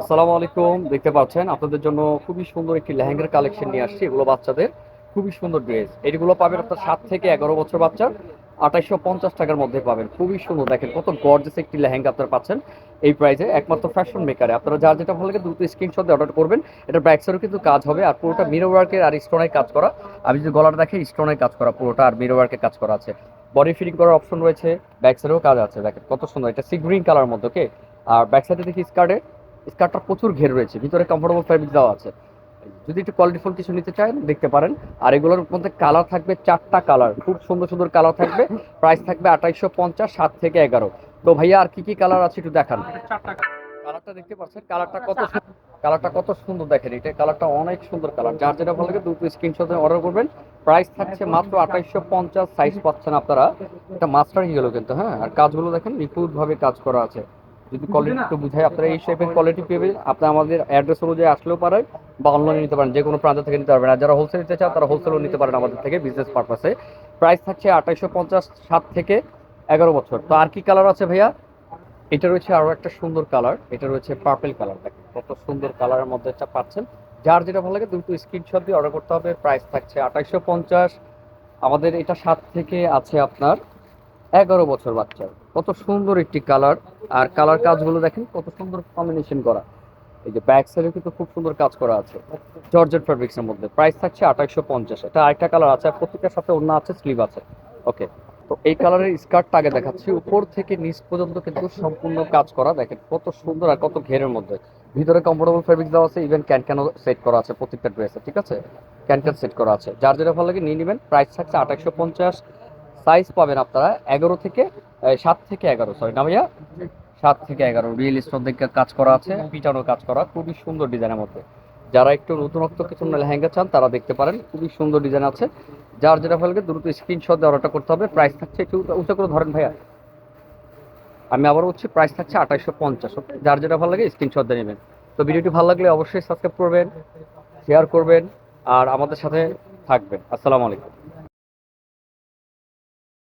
আসসালামু আলাইকুম, দেখতে পাচ্ছেন আপনাদের জন্য খুবই সুন্দর একটি লেহেঙ্গার কালেকশন নিয়ে আসছি এগুলো বাচ্চাদের। খুবই সুন্দর ড্রেস। এইগুলো পাবেন আপনার সাত থেকে এগারো বছর বাচ্চার আঠাইশশো পঞ্চাশ টাকার মধ্যে পাবেন। খুবই সুন্দর, দেখেন কত গর্জেস একটি লেহেঙ্গা আপনারা পাচ্ছেন এই প্রাইসে একমাত্র ফ্যাশন মেকারে আপনারা যার যেটা ভালো লাগে দ্রুত স্ক্রিনশট দিয়ে অর্ডার করবেন। এটা ব্যাকসাইডও কিন্তু কাজ হবে আর পুরোটা মিরো ওয়ার্কের আর স্টোনের কাজ করা। আমি যদি গলাটা দেখে স্টোনের কাজ করা, পুরোটা আর মিরো ওয়ার্কের কাজ করা আছে। বডি ফিটিং করার অপশন রয়েছে। ব্যাকসাইডেও কাজ আছে, দেখেন কত সুন্দর। এটা সি গ্রিন কালার মধ্যে ওকে আর ব্যাকসাইডে দেখি স্কার্টে স্কার্টটা প্রচুর ঘের রয়েছে, ভিতরে কমফোর্টেবল ফ্যাব্রিক দেওয়া আছে। যদি একটু কোয়ালিটি কোয়ালিটিফুল কিছু নিতে চান, দেখতে পারেন। আর এগুলোর মধ্যে কালার থাকবে চারটা কালার খুব সুন্দর সুন্দর কালার থাকবে। প্রাইস থাকবে আঠাইশশো পঞ্চাশ, সাত থেকে এগারো। তো ভাইয়া, আর কি কি কালার আছে একটু দেখান। কালারটা দেখতে পাচ্ছেন কালারটা কত কালারটা কত সুন্দর দেখেন এটা। কালারটা অনেক সুন্দর কালার যার যেটা ভালো লাগে দুটো স্ক্রিনশটে অর্ডার করবেন। প্রাইস থাকছে মাত্র আঠাইশশো পঞ্চাশ সাইজ পাচ্ছেন আপনারা। এটা মাস্টার গেল কিন্তু হ্যাঁ। আর কাজগুলো দেখেন, নিখুঁতভাবে কাজ করা আছে। যদি কোয়ালিটি একটু বুঝাই আপনারা এই শেপের কোয়ালিটি পেবেন আপনি আমাদের অ্যাড্রেস অনুযায়ী আসলেও পারেন বা অনলাইনে নিতে পারেন যে কোনো প্রান্ত থেকে নিতে পারবেন। আর যারা হোলসেল নিতে চান তারা হোলসেলও নিতে পারেন আমাদের থেকে বিজনেস পারপাসে প্রাইস থাকছে আঠাইশশো পঞ্চাশ সাত থেকে এগারো বছর। তো আর কি কালার আছে ভাইয়া? এটা রয়েছে আরও একটা সুন্দর কালার এটা রয়েছে পার্পেল কালার দেখেন কত সুন্দর কালারের মধ্যে এটা পাচ্ছেন। যার যেটা ভালো লাগে দুটো স্ক্রিনশট দিয়ে অর্ডার করতে হবে। প্রাইস থাকছে আঠাইশশো পঞ্চাশ। আমাদের এটা সাত থেকে আছে আপনার এগারো বছর বাচ্চার। কত সুন্দর একটি কালার আর কালার কাজগুলো দেখেন, কত সুন্দর কম্বিনেশন করা। এই যে ব্যাক সাইডে কিন্তু খুব সুন্দর কাজ করা আছে। জর্জেট ফ্যাব্রিক্স এর মধ্যে। প্রাইস থাকছে আঠাইশশো পঞ্চাশ। এটা আরেকটা কালার আছে, আর প্রত্যেকটার সাথে অন্য আছে স্লিভ আছে। ওকে তো এই কালারের স্কার্টটা আগে দেখাচ্ছি। উপর থেকে নিচ পর্যন্ত কিন্তু সম্পূর্ণ কাজ করা। দেখেন, কত সুন্দর আর কত ঘেরের মধ্যে। ভিতরে কমফোর্টেবল ফ্যাব্রিক দেওয়া আছে ইভেন ক্যান ক্যানও সেট করা আছে, প্রত্যেকটা ড্রেসে ঠিক আছে? ক্যান ক্যান সেট করা আছে। যার যেটা ভালো লাগে নিয়ে নেবেন। প্রাইস থাকছে আঠাশশো পঞ্চাশ। সাইজ পাবেন আপনারা এগারো থেকে সাত থেকে এগারো সরি না ভাইয়া? সাত থেকে এগারো রিয়েল স্টোন থেকে কাজ করা আছে পিটানো কাজ করা খুবই সুন্দর ডিজাইনের মধ্যে। যারা একটু নতুনত্ব কিছু লেহেঙ্গা চান তারা দেখতে পারেন খুবই সুন্দর ডিজাইন আছে। যার যেটা ভালো লাগে দ্রুত স্ক্রিনশট দিয়ে অর্ডারটা করতে হবে প্রাইস থাকছে একটু উঁচু করে ধরেন ভাইয়া। আমি আবার হচ্ছে প্রাইস থাকছে আঠাইশশো পঞ্চাশ যার যেটা ভালো লাগে স্ক্রিনশট দিয়ে নেবেন। তো ভিডিওটি ভালো লাগলে অবশ্যই সাবস্ক্রাইব করবেন শেয়ার করবেন আর আমাদের সাথে থাকবেন। আসসালামু আলাইকুম।